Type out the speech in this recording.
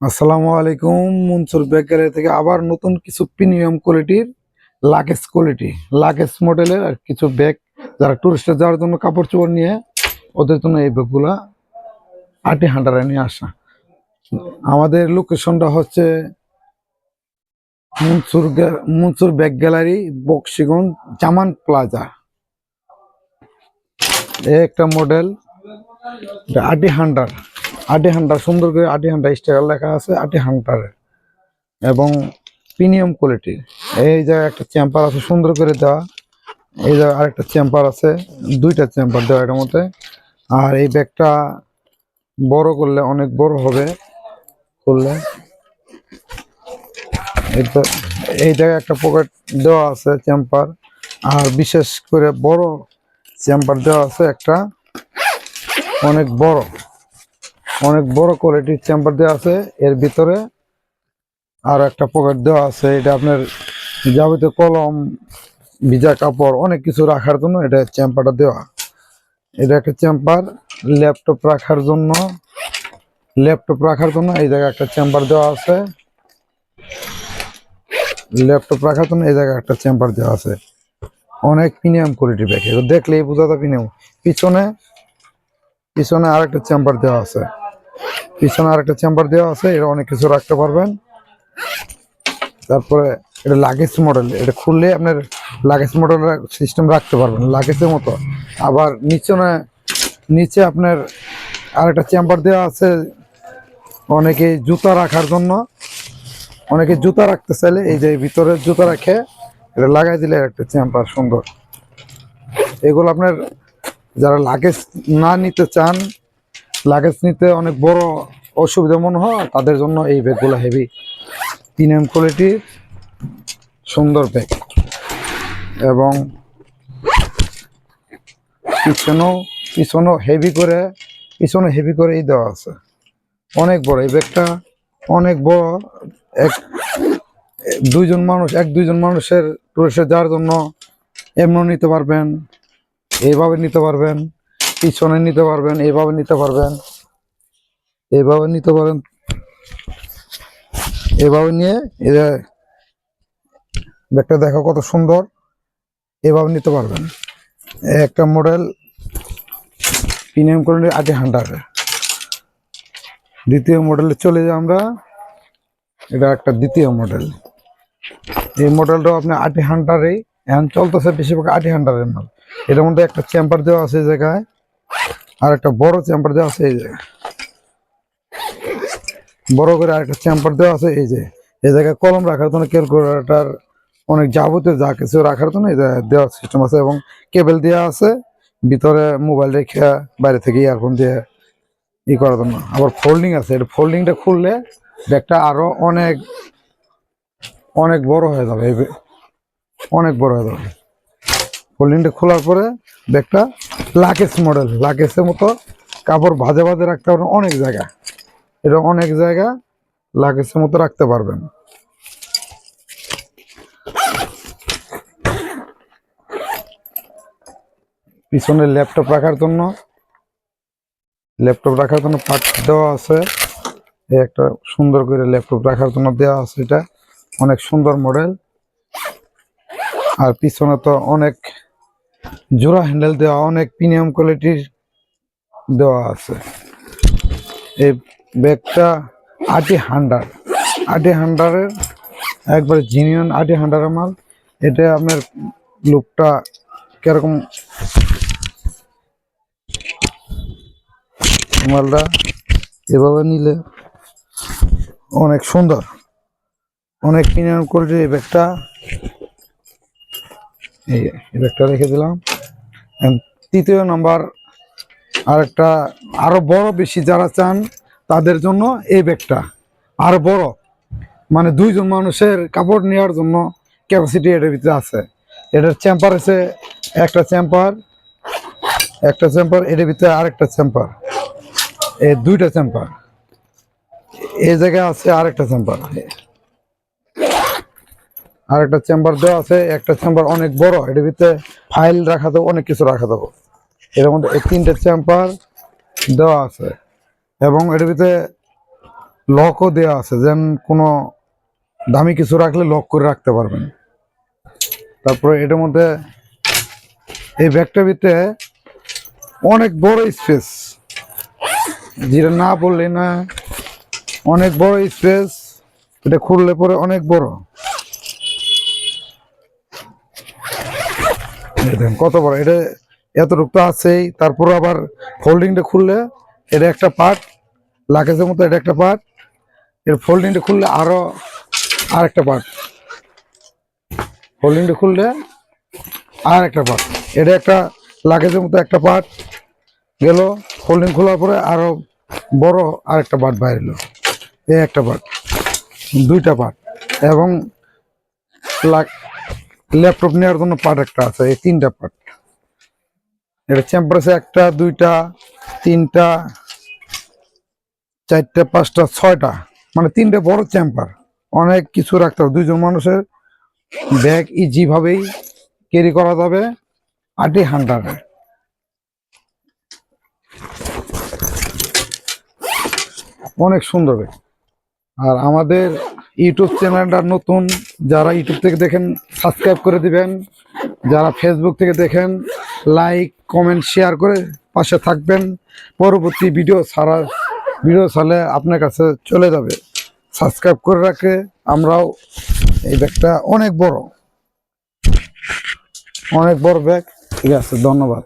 আসসালামু আলাইকুম, মনসুর বেকারি থেকে আবার নতুন কিছু প্রিমিয়াম কোয়ালিটির লাগেজ কোয়ালিটি লাগেজ মডেলের আর কিছু ব্যাগ যারা টুরিস্টে যাওয়ার জন্য কাপড় চোপড় নিয়ে, ওদের জন্য এই ব্যাগগুলা আটি হান্ডারে নিয়ে আসা। আমাদের লোকেশনটা হচ্ছে Mansur Mansur bag gallery Bakshiganj, Zaman plaza একটা মডেল আটি হান্ডার আটি হান্ডার সুন্দর করে আটি হান্ডার স্টিকার লেখা আছে, আটি হান্ডারের এবং প্রিমিয়াম কোয়ালিটির এই জায়গায় একটা চেম্বার আছে, সুন্দর করে দেওয়া। এই জায়গায় আরেকটা চেম্বার আছে, দুইটা চেম্বার দেওয়া এটার মধ্যে। আর এই ব্যাগটা বড় করলে অনেক বড় হবে। করলে এই এই জায়গায় একটা পকেট দেওয়া আছে চেম্বার আর বিশেষ করে বড় চেম্বার দেওয়া আছে একটা। অনেক বড়। অনেক বড় কোয়ালিটির চেম্বার দেওয়া আছে, এর ভিতরে আর একটা পকেট দেওয়া আছে, এটা আপনার যাবতীয় কলম, ভিজা কাপড়, অনেক কিছু রাখার জন্য এটা চেম্বারটা দেওয়া। এটা একটা চেম্বার ল্যাপটপ রাখার জন্য ল্যাপটপ রাখার জন্য এই জায়গায় একটা চেম্বার দেওয়া আছে। ল্যাপটপ রাখার জন্য এই জায়গায় একটা চেম্বার দেওয়া আছে। অনেক প্রিমিয়াম কোয়ালিটি ব্যাগ দেখলে এই বোঝা যাবে প্রিমিয়াম পিছনে পিছনে আরেকটা চেম্বার দেওয়া আছে। পিছনে আরেকটা চেম্বার দেওয়া আছে এটা অনেক কিছু রাখতে পারবেন। তারপরে এটা লাগেজ মডেল এটা খুললে আপনার লাগেজ মডেল সিস্টেম রাখতে পারবেন লাগেজের মতো। আবার নিচে নিচে আপনার আরেকটা চেম্বার দেওয়া আছে, অনেকে জুতা রাখার জন্য। অনেকে জুতা রাখতে চাইলে এই যে ভিতরে জুতা রাখে এটা লাগাই দিলে একটা চেম্বার সুন্দর। এগুলো আপনার যারা লাগেজ না নিতে চান লাগেজ নিতে অনেক বড় অসুবিধা মনে হয়, তাদের জন্য এই ব্যাগগুলো হেভি প্রিমিয়াম কোয়ালিটির সুন্দর ব্যাগ এবং পিছনেও পিছনেও হেভি করে, পিছনে হেভি করে এই দেওয়া আছে। অনেক বড়, এই ব্যাগটা অনেক বড়। এক, দুইজন মানুষ, এক, দুইজন মানুষের টুরিস্টে যাওয়ার জন্য এমনও নিতে পারবেন, এইভাবে নিতে পারবেন। পিছনে নিতে পারবেন এইভাবে নিতে পারবেন। এইভাবে নিতে পারেন। এভাবে নিয়ে এটা ব্যাগটা দেখো কত সুন্দর। এভাবে নিতে পারবেন। একটা model premium quality eighty hundred দ্বিতীয় মডেলে চলে যাই আমরা। এটা একটা দ্বিতীয় মডেল এই মডেলটাও আপনি আটি হান্ডারেই এখন চলতেছে বেশিরভাগ আটি হান্ডারের মাল। এটার মধ্যে একটা চেম্বার দেওয়া আছে জায়গায়। আর একটা বড় চেম্বার দেওয়া আছে, এই যে। বড় করে আরেকটা চেম্বার দেওয়া আছে, এই যে। এই জায়গায় কলম রাখার জন্য ক্যালকুলেটার অনেক যাবতীয় যা কিছু রাখার জন্য জায়গায় দেওয়ার সিস্টেম আছে এবং কেবল দেওয়া আছে, ভিতরে মোবাইল রেখে বাইরে থেকে ইয়ারফোন দিয়ে ই করার জন্য। আবার ফোল্ডিং আছে এটা ফোল্ডিংটা খুললে ব্যাগটা আরও অনেক অনেক বড় হয়ে যাবে অনেক বড় হয়ে যাবে। ফোল্ডিংটা খোলার পরে ব্যাগটা লাকেজ মডেল লাকেজের মতো কাপড় ভাজে ভাজে রাখতে পারবেন অনেক জায়গা। এটা অনেক জায়গা লাগেজের মতো রাখতে পারবেন। পিছনে ল্যাপটপ রাখার জন্য ল্যাপটপ রাখার জন্য পার্ট দেওয়া আছে। একটা সুন্দর করে ল্যাপটপ রাখার জন্য দেওয়া আছে এটা। অনেক সুন্দর মডেল আর পিছনে তো অনেক জোড়া হ্যান্ডেল দেওয়া, অনেক প্রিমিয়াম কোয়ালিটির দেওয়া আছে। এই ব্যাগটা আটি হান্ডার। আটি হান্ডারের, একবার জিনিয়ন আটি হান্ডারের মাল। এটা আপনার লুকটা কীরকম? মালটা এভাবে নিলে অনেক সুন্দর। অনেক প্রিমিয়াম কোয়ালিটির এই ব্যাগটা। এই ব্যাগটা রেখে দিলাম। তৃতীয় নাম্বার, আরেকটা, আরও বড় বেশি যারা চান, তাদের জন্য এই ব্যাগটা। আরও বড় মানে দুইজন মানুষের কাপড় নেওয়ার জন্য ক্যাপাসিটি এটার ভিতরে আছে। এটার চ্যাম্পার আছে, একটা চ্যাম্পার একটা চ্যাম্পার এটার ভিতরে আরেকটা চ্যাম্পার এই দুইটা চ্যাম্পার এই জায়গায় আছে আরেকটা চেম্বার আরেকটা চেম্বার দেওয়া আছে, একটা চেম্বার অনেক বড়, এটার ভিতরে ফাইল রাখা দেবো অনেক কিছু রাখা দেবো এর মধ্যে এই তিনটে চেম্বার দেওয়া আছে এবং এটার ভিতরে লকও দেওয়া আছে, যেন কোনো দামি কিছু রাখলে লক করে রাখতে পারবেন। তারপরে এটার মধ্যে এই ব্যাগটার ভিতরে অনেক বড় স্পেস, যেটা না বললে না অনেক বড় স্পেস, এটা খুললে পরে অনেক বড়। দেখেন কত বড়? এটা এতটুকু তো আছেই। তারপর আবার ফোল্ডিংটা খুললে এটা একটা পার্ট লাগেজের মতো এটা একটা পার্ট এর ফোল্ডিংটা খুললে আরও আর একটা পার্ট ফোল্ডিংটা খুললে আর একটা পার্ট এটা একটা লাগেজের মতো একটা পার্ট গেল। ফোল্ডিং খোলার পরে আরও বড় আর একটা পার্ট বাইরে এলো এই একটা পার্ট দুইটা পার্ট এবং ল্যাপটপ নেওয়ার জন্য পার্ট একটা আছে, এই তিনটা পার্ট এটা চেম্বার আছে একটা, দুইটা, তিনটা, চারটা, পাঁচটা, ছয়টা। মানে তিনটা বড় চেম্বার অনেক কিছু রাখতে হবে। দুইজন মানুষের ব্যাগ ইজি ভাবেই ক্যারি করা যাবে। আটি হান্ড্রেডে অনেক সুন্দর। আর আমাদের ইউটিউব চ্যানেলটা নতুন, যারা ইউটিউব থেকে দেখেন, সাবস্ক্রাইব করে দিবেন। যারা ফেসবুক থেকে দেখেন লাইক কমেন্ট শেয়ার করে পাশে থাকবেন। পরবর্তী ভিডিও সারা ভিডিও ছাড়লে আপনার কাছে চলে যাবে। সাবস্ক্রাইব করে রাখে, আমরাও এই ব্যাগটা অনেক বড়। অনেক বড় ব্যাগ। ঠিক আছে, ধন্যবাদ।